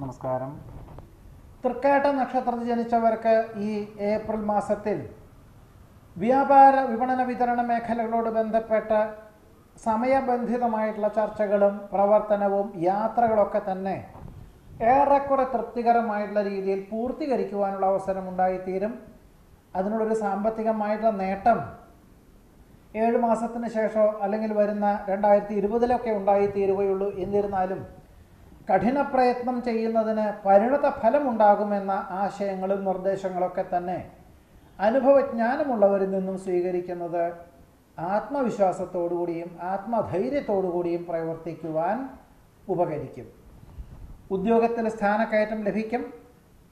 നമസ്കാരം. തൃക്കാട്ട നക്ഷത്രത്തിൽ ജനിച്ചവർക്ക് ഈ ഏപ്രിൽ മാസത്തിൽ വ്യാപാര വിപണന വിതരണ മേഖലകളോട് ബന്ധപ്പെട്ട സമയബന്ധിതമായിട്ടുള്ള ചർച്ചകളും പ്രവർത്തനവും യാത്രകളൊക്കെ തന്നെ ഏറെക്കുറെ തൃപ്തികരമായിട്ടുള്ള രീതിയിൽ പൂർത്തീകരിക്കുവാനുള്ള അവസരം ഉണ്ടായിത്തീരും. അതിനുള്ളൊരു സാമ്പത്തികമായിട്ടുള്ള നേട്ടം ഏഴ് മാസത്തിന് ശേഷമോ അല്ലെങ്കിൽ വരുന്ന രണ്ടായിരത്തി ഇരുപതിലൊക്കെ ഉണ്ടായിത്തീരുകയുള്ളൂ എന്നിരുന്നാലും കഠിന പ്രയത്നം ചെയ്യുന്നതിന് പരിണത ഫലമുണ്ടാകുമെന്ന ആശയങ്ങളും നിർദ്ദേശങ്ങളൊക്കെ തന്നെ അനുഭവജ്ഞാനമുള്ളവരിൽ നിന്നും സ്വീകരിക്കുന്നത് ആത്മവിശ്വാസത്തോടുകൂടിയും ആത്മധൈര്യത്തോടുകൂടിയും പ്രവർത്തിക്കുവാൻ ഉപകരിക്കും. ഉദ്യോഗത്തിൽ സ്ഥാനക്കയറ്റം ലഭിക്കും.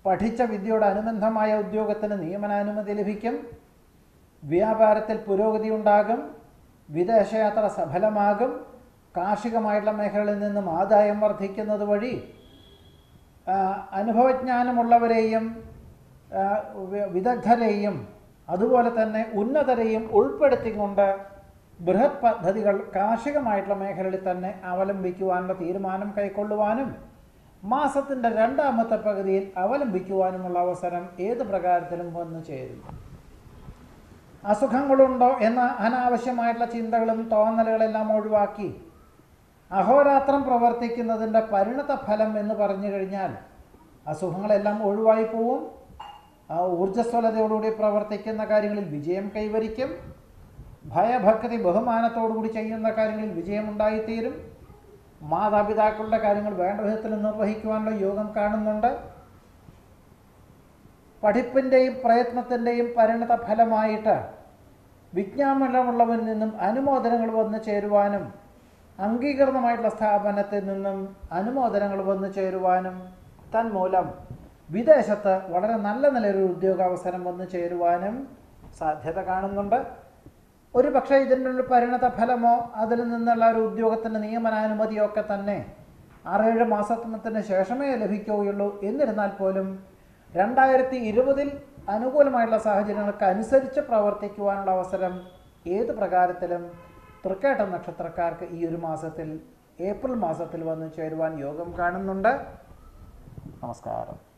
പഠിച്ച വിദ്യയോട് അനുബന്ധമായ ഉദ്യോഗത്തിന് നിയമനാനുമതി ലഭിക്കും. വ്യാപാരത്തിൽ പുരോഗതി ഉണ്ടാകും. വിദേശയാത്ര സഫലമാകും. കാർഷികമായിട്ടുള്ള മേഖലകളിൽ നിന്നും ആദായം വർദ്ധിക്കുന്നത് വഴി അനുഭവജ്ഞാനമുള്ളവരെയും വിദഗ്ധരെയും അതുപോലെ തന്നെ ഉന്നതരെയും ഉൾപ്പെടുത്തിക്കൊണ്ട് ബൃഹത് പദ്ധതികൾ കാർഷികമായിട്ടുള്ള മേഖലയിൽ തന്നെ അവലംബിക്കുവാനുള്ള തീരുമാനം കൈക്കൊള്ളുവാനും മാസത്തിന്റെ രണ്ടാമത്തെ പകുതിയിൽ അവലംബിക്കുവാനുമുള്ള അവസരം ഏത് പ്രകാരത്തിലും വന്നു ചേരും. അസുഖങ്ങളുണ്ടോ എന്ന അനാവശ്യമായിട്ടുള്ള ചിന്തകളും തോന്നലുകളെല്ലാം ഒഴിവാക്കി അഹോരാത്രം പ്രവർത്തിക്കുന്നതിന്റെ പരിണത ഫലം എന്ന് പറഞ്ഞു കഴിഞ്ഞാൽ അസുഖങ്ങളെല്ലാം ഒഴിവായി പോവും ഊർജസ്വലതയോടുകൂടി പ്രവർത്തിക്കുന്ന കാര്യങ്ങളിൽ വിജയം കൈവരിക്കും. ഭയഭക്തി ബഹുമാനത്തോടുകൂടി ചെയ്യുന്ന കാര്യങ്ങളിൽ വിജയം വിജയമുണ്ടായിത്തീരും മാതാപിതാക്കളുടെ കാര്യങ്ങൾ വേണ്ട വിധത്തിൽ നിർവഹിക്കുവാനുള്ള യോഗം കാണുന്നുണ്ട്. പഠിപ്പിന്റെയും പ്രയത്നത്തിന്റെയും പരിണത ഫലമായിട്ട് വിജ്ഞാപനമുള്ളവരിൽ നിന്നും അനുമോദനങ്ങൾ വന്നു ചേരുവാനും അംഗീകൃതമായിട്ടുള്ള സ്ഥാപനത്തിൽ നിന്നും അനുമോദനങ്ങൾ വന്നു ചേരുവാനും തന്മൂലം വിദേശത്ത് വളരെ നല്ല നിലയൊരു ഉദ്യോഗാവസരം വന്നു ചേരുവാനും സാധ്യത കാണുന്നുണ്ട്. ഒരു പക്ഷേ ഇതിന്റെ ഒരു പരിണത ഫലമോ അതിൽ നിന്നുള്ള ഒരു ഉദ്യോഗത്തിന്റെ നിയമനാനുമതിയോ ഒക്കെ തന്നെ ആറേഴ് മാസത്തിന് ശേഷമേ ലഭിക്കുകയുള്ളൂ. എന്നിരുന്നാൽ പോലും രണ്ടായിരത്തി ഇരുപതിൽ അനുകൂലമായിട്ടുള്ള സാഹചര്യങ്ങൾക്ക് അനുസരിച്ച് പ്രവർത്തിക്കുവാനുള്ള അവസരം ഏത് പ്രകാരത്തിലും തൃക്കേട്ട നക്ഷത്രക്കാർക്ക് ഈ ഒരു മാസത്തിൽ ഏപ്രിൽ മാസത്തിൽ വന്ന് ചേരുവാൻ യോഗം കാണുന്നുണ്ട്. നമസ്കാരം.